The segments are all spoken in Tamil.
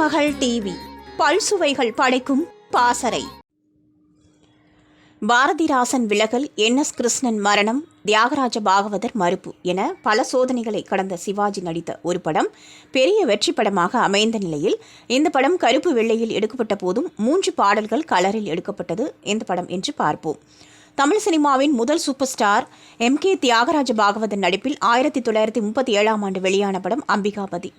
மகள் டிவி. பல்சுவைகள் படைக்கும் பாசறை. பாரதிராசன் விலகல் என் எஸ் கிருஷ்ணன் மரணம் தியாகராஜ பாகவதர் மறுப்பு என பல சோதனைகளை கடந்த சிவாஜி நடித்த ஒரு படம் பெரிய வெற்றி படமாக அமைந்த நிலையில் இந்த படம் கருப்பு வெள்ளையில் எடுக்கப்பட்ட போதும் மூன்று பாடல்கள் கலரில் எடுக்கப்பட்டது இந்த படம் என்று பார்ப்போம். தமிழ் சினிமாவின் முதல் super star M K Thyagaraja Bhagavathar நடிப்பில் ஆயிரத்தி தொள்ளாயிரத்தி முப்பத்தி ஏழாம் ஆண்டு வெளியான படம் அம்பிகாபதி.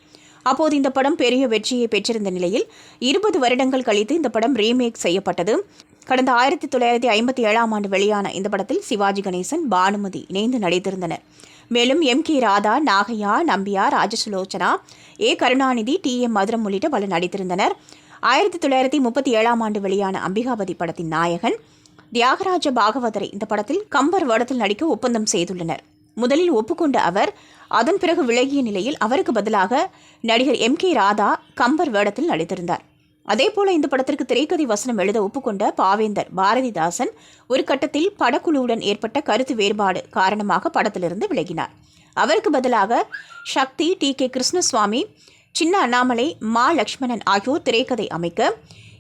அப்போது இந்த படம் பெரிய வெற்றியை பெற்றிருந்த நிலையில் இருபது வருடங்கள் கழித்து இந்த படம் ரீமேக் செய்யப்பட்டது. கடந்த ஆயிரத்தி தொள்ளாயிரத்தி ஐம்பத்தி ஏழாம் ஆண்டு வெளியான இந்த படத்தில் சிவாஜி கணேசன் பானுமதி இணைந்து நடித்திருந்தனர். மேலும் M K Radha Nagaiah Nambiar Rajasulochana A Karunanidhi T M Madhuram உள்ளிட்ட பலர் நடித்திருந்தனர். ஆயிரத்தி தொள்ளாயிரத்தி முப்பத்தி ஏழாம் ஆண்டு வெளியான அம்பிகாபதி படத்தின் நாயகன் தியாகராஜ பாகவதரை இந்த படத்தில் கம்பர் வடத்தில் நடிக்க ஒப்பந்தம் செய்துள்ளனர். முதலில் ஒப்புக்கொண்ட அவர் அதன் பிறகு விலகிய நிலையில் அவருக்கு பதிலாக நடிகர் எம் கே ராதா கம்பர் வேடத்தில் நடித்திருந்தார். அதேபோல இந்த படத்திற்கு திரைக்கதை வசனம் எழுத ஒப்புக்கொண்ட பாவேந்தர் பாரதிதாசன் ஒரு கட்டத்தில் படக்குழுவுடன் ஏற்பட்ட கருத்து வேறுபாடு காரணமாக படத்திலிருந்து விலகினார். அவருக்கு பதிலாக சக்தி டி கே கிருஷ்ணசுவாமி சின்ன அண்ணாமலை மா லக்ஷ்மணன் ஆகியோர் திரைக்கதை அமைக்க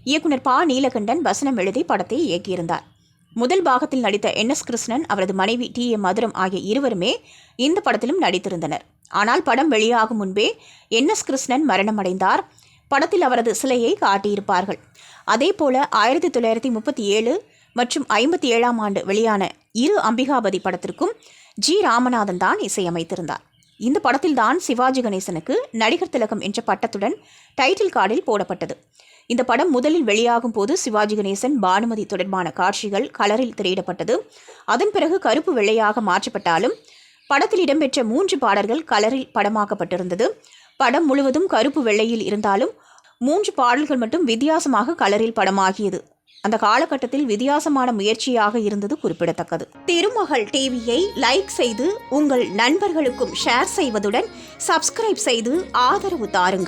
இயக்குனர் பா நீலகண்டன் வசனம் எழுதி படத்தை இயக்கியிருந்தார். முதல் பாகத்தில் நடித்த என் எஸ் கிருஷ்ணன் அவரது மனைவி டி எம் மதுரம் ஆகிய இருவருமே இந்த படத்திலும் நடித்திருந்தனர். ஆனால் படம் வெளியாகும் முன்பே என் எஸ் கிருஷ்ணன் மரணமடைந்தார். படத்தில் அவரது சிலையை காட்டியிருப்பார்கள். அதேபோல ஆயிரத்தி தொள்ளாயிரத்தி முப்பத்தி ஏழு மற்றும் ஐம்பத்தி ஏழாம் ஆண்டு வெளியான இரு அம்பிகாபதி படத்திற்கும் ஜி ராமநாதன் தான் இசையமைத்திருந்தார். இந்த படத்தில்தான் சிவாஜி கணேசனுக்கு நடிகர் திலகம் என்ற பட்டத்துடன் டைட்டில் கார்டில் போடப்பட்டது. இந்த படம் முதலில் வெளியாகும் போது சிவாஜி கணேசன் பானுமதி தொடர்பான காட்சிகள் கலரில் திரையிடப்பட்டது. அதன் பிறகு கருப்பு வெள்ளையாக மாற்றப்பட்டாலும் படத்தில் இடம்பெற்ற மூன்று பாடல்கள் கலரில் படமாக்கப்பட்டிருந்தது. படம் முழுவதும் கருப்பு வெள்ளையில் இருந்தாலும் மூன்று பாடல்கள் மட்டும் வித்தியாசமாக கலரில் படமாகியது. அந்த காலகட்டத்தில் வித்தியாசமான முயற்சியாக இருந்தது குறிப்பிடத்தக்கது. திருமகள் டிவியை லைக் செய்து உங்கள் நண்பர்களுக்கும் ஷேர் செய்வதுடன் சப்ஸ்கிரைப் செய்து ஆதரவு தாருங்கள்.